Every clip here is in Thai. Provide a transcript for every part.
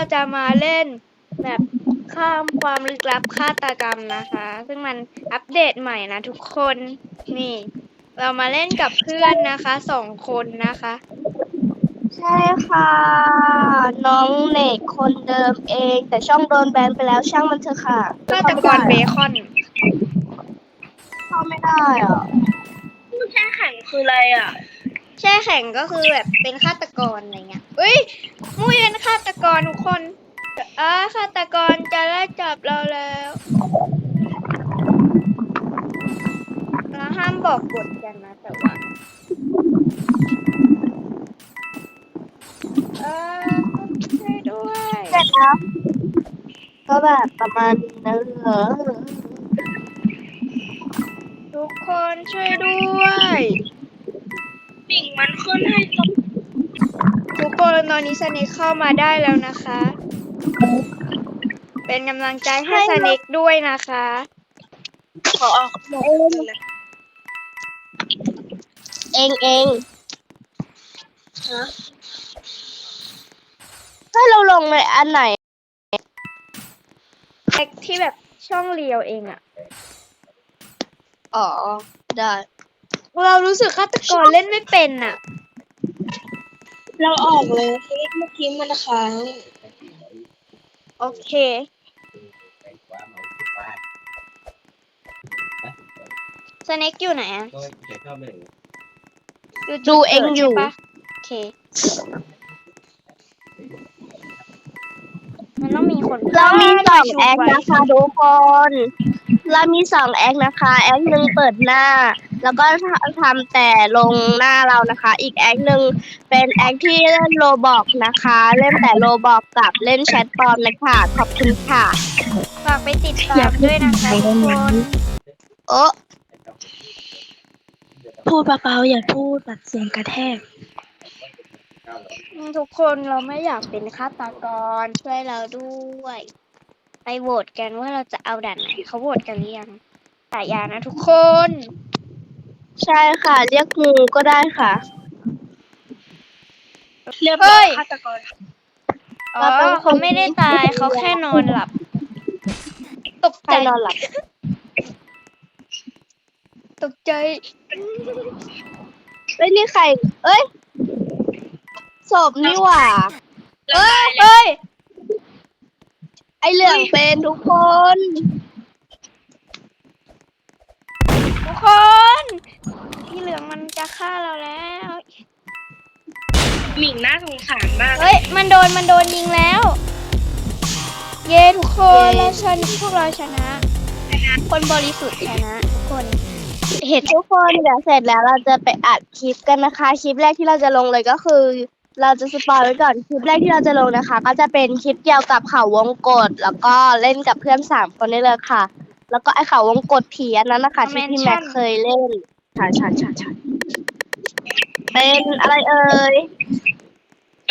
ก็จะมาเล่นแบบข้ามความลึกลับฆาตกรรมนะคะ ซึ่งมันอัปเดตใหม่นะทุกคนนี่ เรามาเล่นกับเพื่อนนะคะสองคนนะคะ ใช่ค่ะ น้องเนกคนเดิมเอง แต่ช่องโดนแบนไปแล้วช่างมันเถอะค่ะฆาตกรเบคอนเข้าไม่ได้อะแช่แข็งคืออะไรอะ แช่แข็งก็คือแบบเป็นฆาตกรอะไรเงี้ยเอ้ยมุ้ยเป็นฆาตกรทุกคนอ่าฆาตกรจะไล่จับเราแล้วเราห้ามบอกกฎกันนะแต่ว่าเออช่วยด้วยเสร็จแล้วก็แบบประมาณนี้นะเหรอทุกคนช่วยด้วย นตอนนี้สเน็กเข้ามาได้แล้วนะคะ เป็นกำลังใจให้สเน็กด้วยนะคะ ขอออกหมดเลยเองเองฮะถ้าเราลงในอันไหนแอคที่แบบช่องเรียวเองอะอ๋อ ได้ เรารู้สึกฆาตกรเล่นไม่เป็นอะ เราออกเลยเมื่อกี้มันค้างโอเค สเน็กอยู่ไหนอะอยู่จุดูเองอยู่กิดใช่ปะโอเค มันต้องมีคนเรามีสองชุบแอคไว้นะคะทุกคน เรามีสองแอคนะคะ แอคหนึ่งเปิดหน้า แล้วก็ทำแต่ลงหน้าเรานะคะ อีกแอคหนึ่งเป็นแอคที่เล่นโลบอกนะคะ เล่นแต่โลบอกกับเล่นแชทปลอมนะคะขอบคุณค่ะ ฝากไปติดตามด้วยนะคะทุกคนโอ้พูดเบาๆอย่าพูดแบบเสียงกระแทก ทุกคนเราไม่อยากเป็นฆาตกรช่วยเราด้วย ไปโหวตกันว่าเราจะเอาด่านไหนเขาโหวตกันหรือยังสายยานะทุกคน ใช่ค่ะ เรียกงูก็ได้ค่ะ เรียบร้อยฆาตกรอ๋อเราเป็นคนเขาไม่ได้ตายเขาแค่นอนหลับ ตกใครใจนอนหลับ ตกใจ เอ้ยนี่ใคร เอ้ยศพนี่หว่า เอ้ยเฮ้ย ไอเหลืองเป็นทุกคน เหลืองมันจะฆ่าเราแล้ว หมิงน่าสงสารมาก เฮ้ย มันโดน มันโดนยิงแล้ว เย้ทุกคนเย้เราชนะพวกเราชนะ คนบริสุทธิ์ชนะทุกคน เห็นทุกคนเดี๋ยวเสร็จแล้วเราจะไปอัดคลิปกันนะคะ คลิปแรกที่เราจะลงเลยก็คือ เราจะสปอยไว้ก่อน คลิปแรกที่เราจะลงนะคะ ก็จะเป็นคลิปเกี่ยวกับเขาวงกฏแล้วก็เล่นกับเพื่อนสามคนได้เลยค่ะ แล้วก็ไอเขาวงกฏผีอันนั้นนะคะที่พี่แม็กเคยเล่นใช่ใช่ใช่ใช่เป็นอะไรเอ่ยโ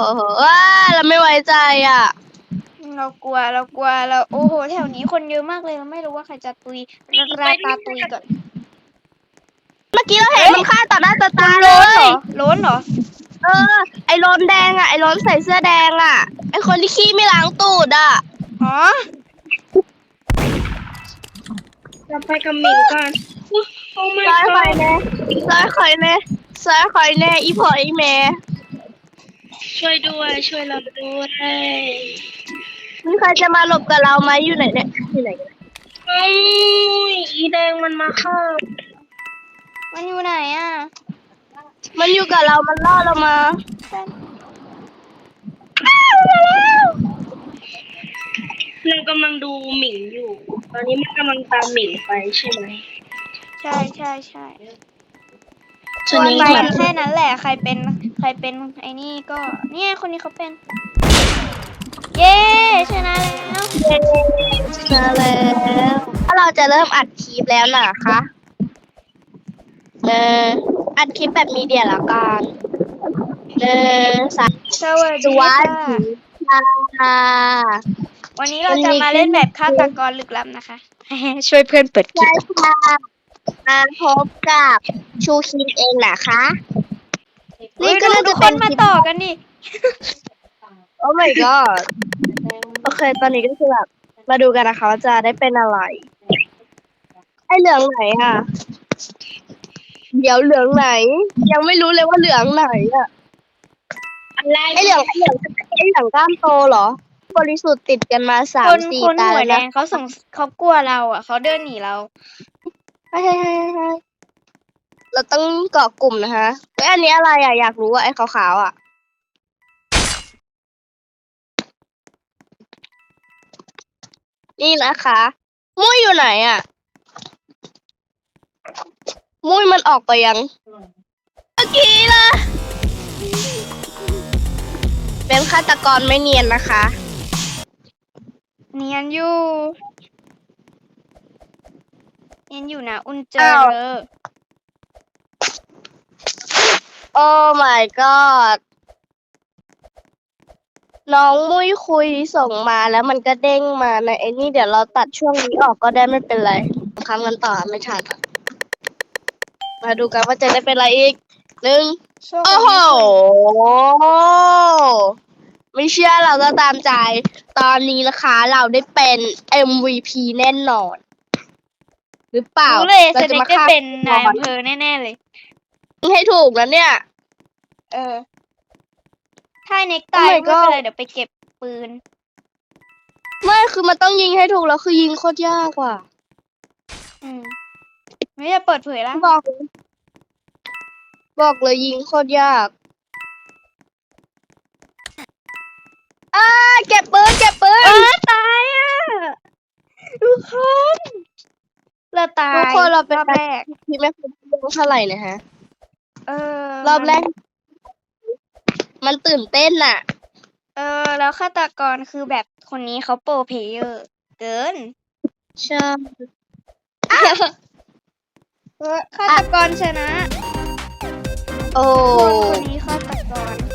อ้โหว้าเราไม่ไว้ใจอะ เรากลัวเรากลัวเราโอ้โหแถวนี้คนเยอะมากเลยเราไม่รู้ว่าใครจะตุยราตาตุยก่อนเมื่อกี้เราเห็นมันฆ่าต่อหน้าต่อตาเลโล้นเหรยอโล้นเหรอเออ ไอ้ร้อนแดงอะไอ้ร้อนใส่เสื้อแดงอะไอ้คนที่ขี้ไม่ล้างตูดอะ อ๋อ เราไปกับหมิงก่อนอุ๊ยโอ้ my ซ้ายคอย god แน่ซ้ายคอยแน่ซ้ายคอยแน่อีพออีแม่ช่วยด้วยช่วยเราด้วยมีใครจะมาหลบกับเราไหมอยู่ไหนเนี่ยอยู่ไหนกันเอ้ยอีแดงมันมาเข้ามันอยู่ไหนอะ มันอยู่กับเรา มันล่อเรามา เรา กำลังดูหมิงอยู่ ตอนนี้มันกำลังตามหมิงไปใช่ไหมใช่ใช่ใช่ส่วนวนนี้ไปแบบแค่นั้นแหละ ใครเป็น ใครเป็นไอ้นี่ก็ เนี่ยคนนี้เขาเป็น เย้ชนะแล้วมาแล้วถ้าเราจะเริ่มอัดคลิปแล้วนะคะเอออัดคลิปแบบมีเดียละกันเออสามสวัสสดีวัสค่ะดีค่ะ วันนี้เราจะมาเล่นแบบฆาตกรลึกลับนะคะ ช่วยเพื่อนเปิดคลิใช่ปค่ะมาพบกับชูคินเองนะคะ นี่นี่ก็ก็ทุน่ากจะคเป็นนมาคลิปต่อกันดิ Oh my god โอเค ตอนนี้ก็คือแบบ มาดูกันนะคะว่าจะได้เป็นอะไร ไอเหลืองไหนอะ เดี๋ยวเหลืองไหน ยังไม่รู้เลยว่าเหลืองไหนอะ อะไร ไอเหลืองไอเหลืองไอเหลืองกล้ามโตเหรอ บริสุทธิ์ติดกันมาสาคมนสี่คนตาหัวแล้วแดนะงเขาส่งเขากลัวเราอะเขาเดินหนีเราเฮ้ยเฮ้ยเฮ้ยเฮ้ยเราต้องเกาะกลุ่มนะคะเฮ้ยอันนี้อะไรอะอยากรู้ว่าไอ้ขาวๆอะ นี่นะคะมุ้ยอยู่ไหนอะ มุ้ยมันออกไปยัง เมื่อกี้ละเป็นฆาตกรไม่เนียนนะคะ เนียนอยู่ เนียนอยู่นะ อุ่นเจออ้าว เลยโอ้ my god น้องมุ้ยคุยส่งมาแล้วมันก็เด้งมาในไอ้นี่เดี๋ยวเราตัดช่วงนี้ออกก็ได้ไม่เป็นไรคำกันต่อไม่ทันมาดูกันว่าจะได้เป็นอะไรอีกหนึ่งโชคโอ้ดีโห ไม่เชื่อเราก็ตามใจ ตอนนี้นะคะเราได้เป็น MVP แน่นอน หรือเปล่ารู้เลยเราสจะเน็กมาจะฆ่าเป็นนายก่อนอำเภอแน่ๆเลย ให้ถูกนะเนี่ย เออ ถ้าเน็กตาย Oh my ไม่เป็นไร God เดี๋ยวไปเก็บปืน ไม่คือมันต้องยิงให้ถูกแล้วคือยิงโคตรยากว่ะอืมไม่จะเปิดเผยละบอกเลยบอกเลยยิงโคตรยาก เก็บปืนเก็บปืนเออตายอะทุกคนเราตายทุกคนเราเป็นรอบแรกที่ไม่เคยรู้เท่าไหร่นะฮะ เออรอบแรก มันตื่นเต้นน่ะ เออ แล้วฆาตกรคือแบบคนนี้เขาโปรเพลเยอร์ เกินใช่เออฆาตกรชนะ โอ้คนคนนี้ฆาตกร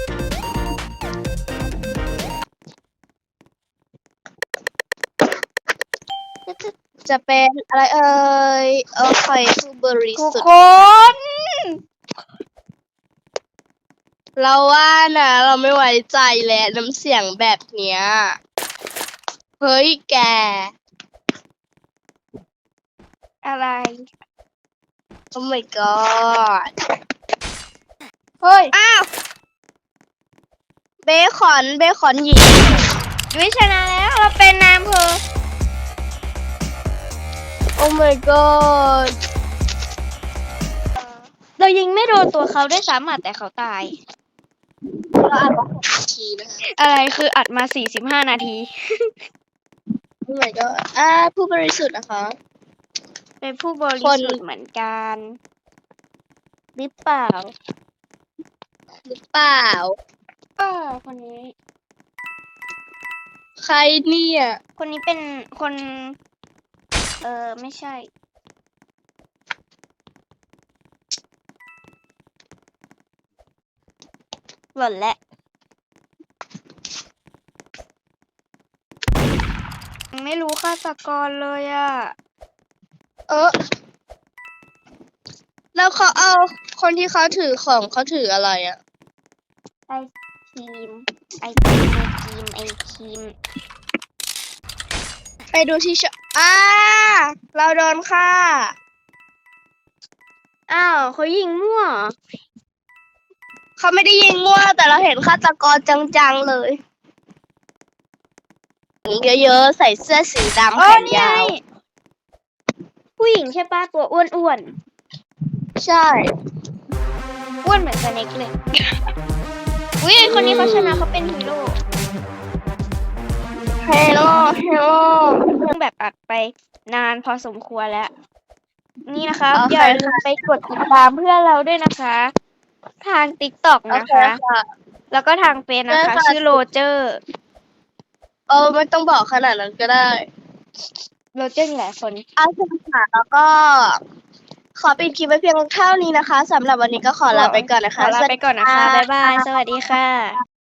จะเป็นอะไรเอ่ยโอเคผู้บริทุกสุทคธิ์นเราว่านะเราไม่ไว้ใจแล้วน้ำเสียงแบบเนี้ย เฮ้ยแก อะไร โอ้ my god เฮ้ย อ้าว เบคอน เบคอนหญิงยุ้ยชนะแล้วเราเป็นนายอำเภอ โอ้ my god เรายิงไม่โดนตัวเขาได้วยซ้ำอะแต่เขาตาย เราอ่านมาหกนาทีนะคะ อะไรคืออัดมา45นาทีโอ้ my god อ่าผู้บริสุทธิ์นะคะ เป็นผู้บริคนสุทธิ์เหมือนกันหรือเปล่าหรือเปล่า เออคนนี้ ใครเนี่ย คนนี้เป็นคน เออ ไม่ใช่ หล่นแล้วไม่รู้ฆาตกรเลยอะเออ แล้วเขาเอาคนที่เขาถือของเขาถืออะไรอะ ไอทีม ไอทีมไอทีมไอทีม ไปดูที่ชอ่าเราโดนฆ่า อ้าวเขายิงมั่ว เขาไม่ได้ยิงมั่ว แต่เราเห็นฆาตกรจังๆเลยเยอะๆใส่เสื้อสีดำเอแขอนนี่ไงยาว ผู้หญิงใช่ปะตัวอ้วนอ้วนใช่ๆอ้วนเหมือนสเน็กเลย อุ้ยคนนี้เขาชนะเขาเป็นฮีโร่ เฮโร่เฮโร่เพิ่งแบบอัดไปนานพอสมควรแล้ว นี่นะคะโอเคอย่าลืมไปกดติดตามเพื่อนเราด้วยนะคะ ทางติ๊กต็อกโอนะเคคะค่ะแล้วก็ทางเฟซนะคะ ได้ค่ะ ชื่อโรเจอร์เออไม่ต้องบอกขนาดนั้นก็ได้โรเจอร์มีหลายคนเอาสค่ะแล้วก็ ขอปิดคลิปไว้เพียงเท่านี้นะคะสำหรับวันนี้ก็ขอลาไปก่อนนะขคะอลาไปก่อนนะคะ บ๊ายบาย สวัสดีค่ะ